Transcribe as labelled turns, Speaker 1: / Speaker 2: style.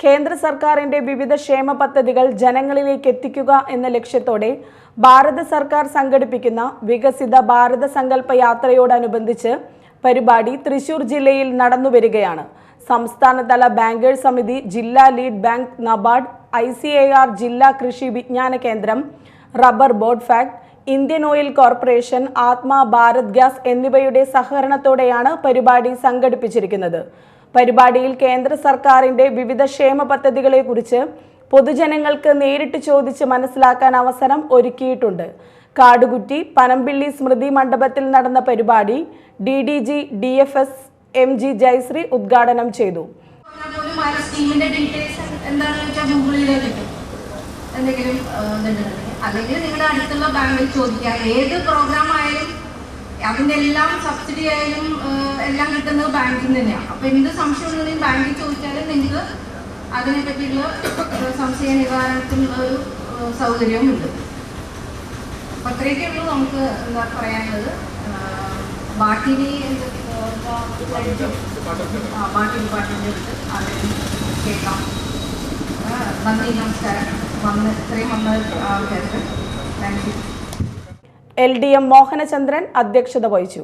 Speaker 1: കേന്ദ്ര സർക്കാരിന്റെ വിവിധ ക്ഷേമ പദ്ധതികൾ ജനങ്ങളിലേക്ക് എത്തിക്കുക എന്ന ലക്ഷ്യത്തോടെ ഭാരത സർക്കാർ സംഘടിപ്പിക്കുന്ന വികസിത ഭാരത സങ്കല്പ യാത്രയോടനുബന്ധിച്ച് പരിപാടി തൃശൂർ ജില്ലയിൽ നടന്നുവരികയാണ് സംസ്ഥാനതല ബാങ്കേഴ്സ് സമിതി ജില്ലാ ലീഡ് ബാങ്ക് നബാർഡ് ഐ ജില്ലാ കൃഷി വിജ്ഞാന കേന്ദ്രം rubber board FACT Indian oil corporation Atma Bharat gas എന്നിവയുടെ സഹകരണത്തോടെയാണ് പരിപാടി സംഘടിപ്പിച്ചിരിക്കുന്നത്. പരിപാടിയിൽ കേന്ദ്ര സർക്കാരിന്റെ വിവിധ ക്ഷേമ പദ്ധതികളെക്കുറിച്ച് പൊതുജനങ്ങൾക്ക് നേരിട്ട് ചോദിച്ച് മനസ്സിലാക്കാൻ അവസരം ഒരുക്കിയിട്ടുണ്ട്. കാടുകുറ്റി പനമ്പിള്ളി സ്മൃതി മണ്ഡപത്തിൽ നടന്ന പരിപാടി D D G D F S M G Jayashree ഉദ്ഘാടനം ചെയ്തു.
Speaker 2: എന്തെങ്കിലും അല്ലെങ്കിൽ നിങ്ങളുടെ അടുത്തുള്ള ബാങ്കിൽ ചോദിക്കുക. ഏത് പ്രോഗ്രാം ആയാലും അതിന്റെ എല്ലാം സബ്സിഡി ആയാലും എല്ലാം കിട്ടുന്നത് ബാങ്കിൽ തന്നെയാണ് അപ്പൊ എന്ത് സംശയം ഉണ്ടെങ്കിൽ ബാങ്കിൽ ചോദിച്ചാലും നിങ്ങൾക്ക് അതിനെ പറ്റിയുള്ള സംശയ നിവാരണത്തിനുള്ള ഒരു സൗകര്യവുമുണ്ട്. അപ്പൊ അത്രയൊക്കെ ഉള്ളൂ നമുക്ക് എന്താ പറയാനുള്ളത്. ബാക്കിനി ബാക്കി ആ, ബാക്കി പാട്ടിന്റെ എടുത്ത് അതിന് കേൾക്കാം. നന്ദി നമസ്കാരം.
Speaker 1: എൽ ഡി എം മോഹനചന്ദ്രൻ അധ്യക്ഷത വഹിച്ചു.